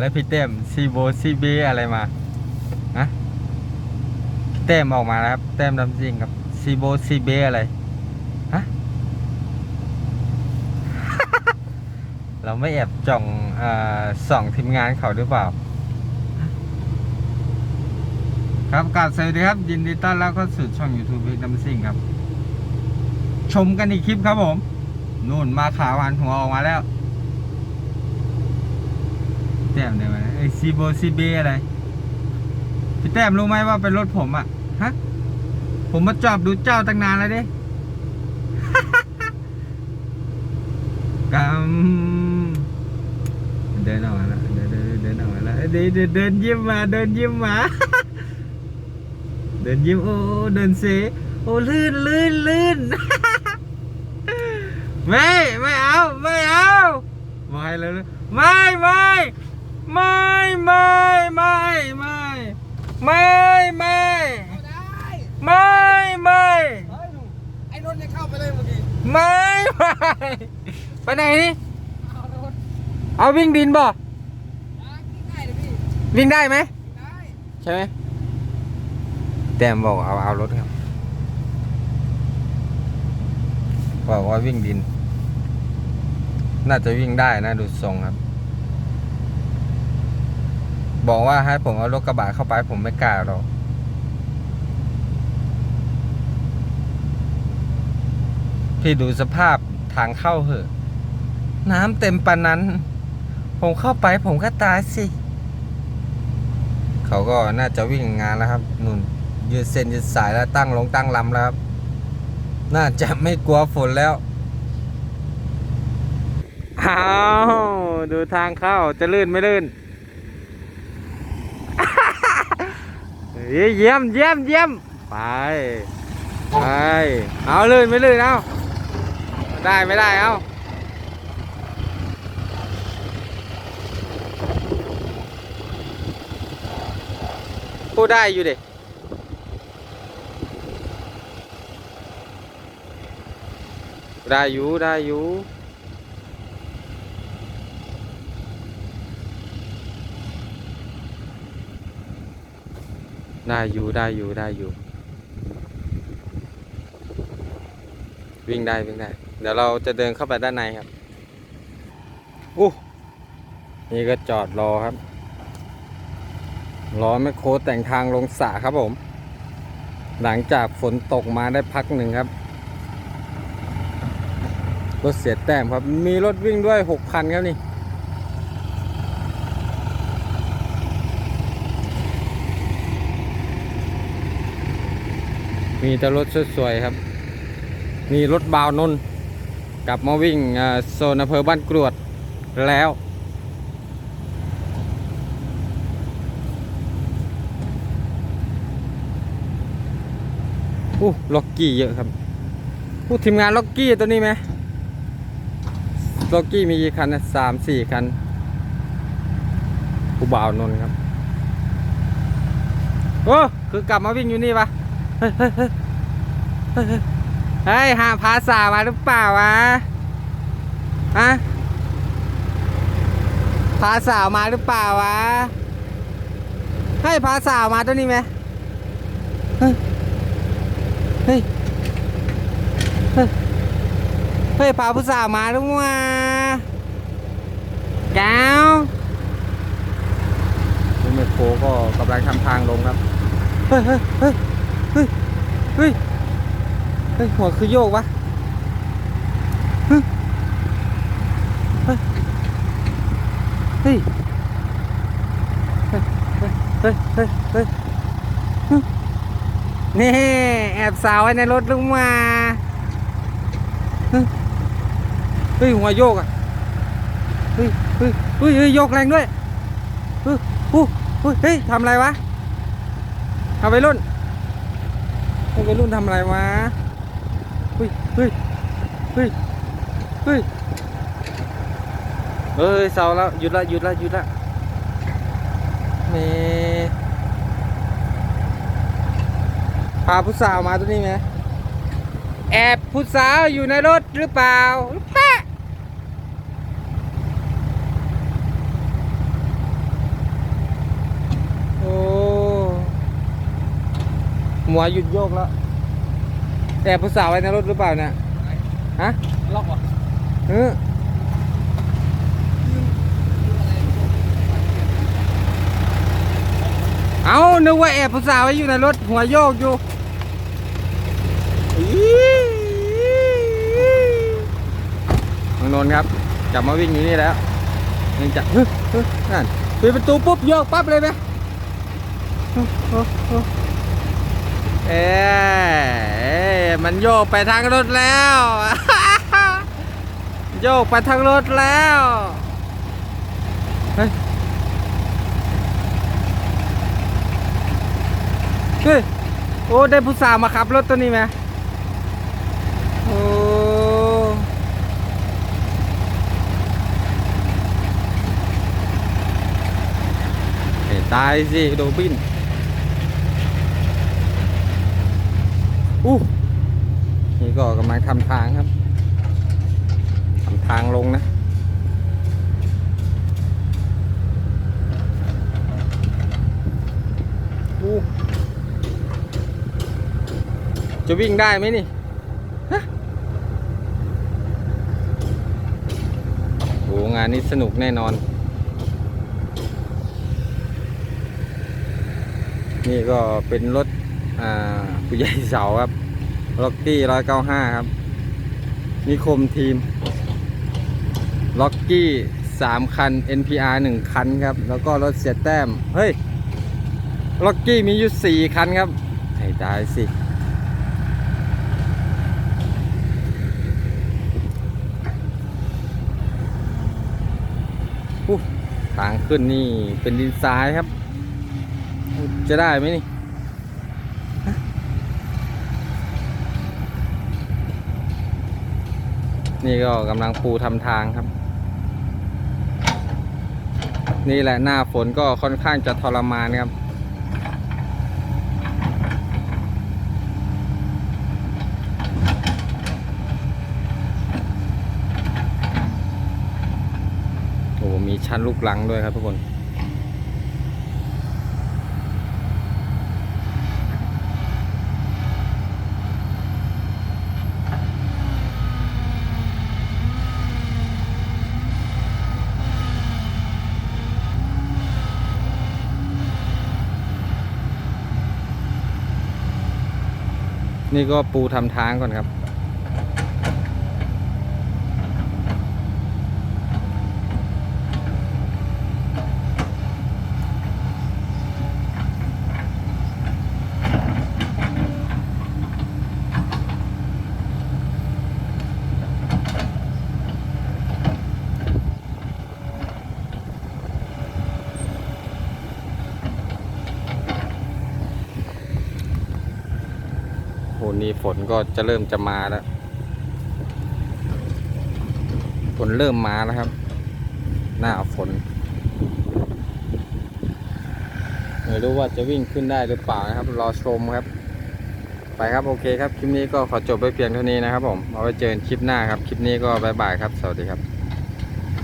แล้วพี่เต้มซีโบซีเบอะไรมาฮะเต้มออกมาแล้วครับเต้มดำจริงครับซีโบซีเบอะไรฮะเราไม่แอบจ่องอส่องทีมงานเขาหรือเปล่า ครับกราบสวัสดีครับ ยินดีต้อนรับเข้าสู่ช่อง YouTube บิ๊กดัมซิงครับ ชมกันอีกคลิปครับผม นู่นมาขาวหันหัวออกมาแล้ว ต้มเดี๋ยวนะไอซีโบซีเบอะไร พี่แต้มรู้ไหมว่าเป็นรถผมอะฮะ ผมมาจอบดูเจ้าตั้งนานแล้วเด้กำเดินออกมาแล้วเดินเดินเดินออกมาแล้วเดินเดินเดินยิ้มมา เดินยิ้มมา เดินยิ้มโอ้เดินเซโอ้ลื่นลื่นลื่นไม่ไม่เอา ไม่เอาบอกให้เลยไม่ไม่ ไม่ไม่ไม่ไม่ไม่ไม่ได้ไม่ไม่เฮ้ยหนูไอ้นนท์ยังเข้าไปเลยเมื่อกี้ไม่ไม่ไปไหนนี่เอานนเอาวิ่งดินบ่อะกินได้เลยพี่วิ่งได้ไหมได้ใช่ไหมแต้มบอกเอาเอารถครับบอกว่าวิ่งดิน น่าจะวิ่งได้นะดูทรงครับ บอกว่าให้ผมเอารถกระบะเข้าไปผมไม่กล้าหรอกพี่ดูสภาพทางเข้าเหอะ น้ำเต็มปานนั้น ผมเข้าไปผมก็ตายสิ เขาก็น่าจะวิ่งงานแล้วครับนุ่นยืดเส้นยืดสายแล้วตั้งลงตั้งลำแล้วครับ น่าจะไม่กลัวฝนแล้วอ้าวดูทางเข้าจะลื่นไม่ลื่น เยี่ยมเยี่ยมเยี่ยมไปไปเอาลื่นไม่ลื่นเอาได้ไม่ได้เอาพูดได้อยู่เด็ได้อยู่ได้อยู่ ได้อยู่ได้อยู่ได้อยู่ วิ่งได้วิ่งได้ เดี๋ยวเราจะเดินเข้าไปด้านในครับอู้นี่ก็จอดรอครับรอแมคโครแต่งทางลงสระครับผม หลังจากฝนตกมาได้พักหนึ่งครับรถเสียแต้มครับ มีรถวิ่งด้วยหกคันครับนี่ มีแต่รถสวยๆครับ มีรถบาวนนกลับมาวิ่งโซนอำเภอบ้านกรวดแล้ว อู้ล็อกกี้เยอะครับอู้ทีมงานล็อกกี้ตัวนี้ไหมล็อกกี้มีกี่คันนะสามสี่คันผู้บ่าวนนครับ โอ้ คือกลับมาวิ่งอยู่นี่ปะ เฮ้ยเฮ้ยเฮ้ยเฮ้ยหาพาสามาหรือเปล่าวะฮะพาสาวมาหรือเปล่าวะ ให้พาสาวมาตัวนี้ไหมเฮ้ย เฮ้ย เฮ้ยเฮ้ยพาผู้สาวมาหรือวะแก้วรถเมคโคก็กำลังทำทางลงครับ เฮ้ยเฮ้ย ฮ้ยเฮ้ยเฮ้ยเฮ้ยหัวคือโยกวะเฮ้ยเฮ้ยเฮ้ยเฮ้ยเฮ้ยเฮ้ยเฮ้ยนี่แอบสาวไว้ในรถลุงมาเฮ้ยหัวโยกอะเฮ้ยเฮ้ยเฮ้ยโยกแรงด้วยฮ้ยฮู้เฮ้ยเฮ้ยทำอะไรวะเอาไปรุ่น เอาไปรุ่นทำอะไรวะเฮ้ยเฮ้ยเฮ้ยเฮ้ยเฮ้ยเสาแล้วหยุดละหยุดละหยุดละนี่พาผู้สาวมาตัวนี้ไหมแอบผู้สาวอยู่ในรถหรือเปล่าแปะ หัวหยุดโยกแล้วแอบผู้สาวไว้ในรถหรือเปล่าเนี่ยฮะล็อกวะเออเอานึกว่าแอบผู้สาวไว้อยู่ในรถหัวโยกอยู่อี๋น้องนนท์ครับ กลับมาวิ่งอยู่นี่แล้วยังจะฮึฮึนั่นปิดประตูปุ๊บโยกปั๊บเลยไหมฮึฮึฮึ เอ๊ะมันโยกไปทางรถแล้ว โยกไปทางรถแล้วเฮ้ยเฮ้ยโอ้ได้ผู้สาวมาขับรถตัวนี้ไหมโอ้ตายสิโดบิน อู้นี่ก็กำลังทำทางครับทำทางลงนะ อู้จะวิ่งได้ไหมนี่ฮะโอ้งานนี้สนุกแน่นอนนี่ก็เป็นรถ อ่า ผู้ใหญ่เสาครับล็อกกี้ร้อยเก้าห้าครับ นิคมทีมล็อกกี้สามคัน NPR หนึ่งคันครับ แล้วก็รถเสียแต้ม เฮ้ยล็อกกี้มีอยู่สี่คันครับให้ได้สิอู้ทางขึ้นนี่เป็นดินทรายครับ จะได้ไหมนี่ นี่ก็กำลังปูทำทางครับ นี่แหละหน้าฝนก็ค่อนข้างจะทรมานครับโอ้มีชั้นลูกลังด้วยครับทุกคน นี่ก็ปูทำทางก่อนครับ นี่ฝนก็จะเริ่มจะมาแล้ว ฝนเริ่มมาแล้วครับ หน้าฝนไม่รู้ว่าจะวิ่งขึ้นได้หรือเปล่านะครับ รอชมครับ ไปครับโอเคครับ คลิปนี้ก็ขอจบไปเพียงเท่านี้นะครับผม เอาไว้เจอกันคลิปหน้าครับ คลิปนี้ก็บายบายครับ สวัสดีครับ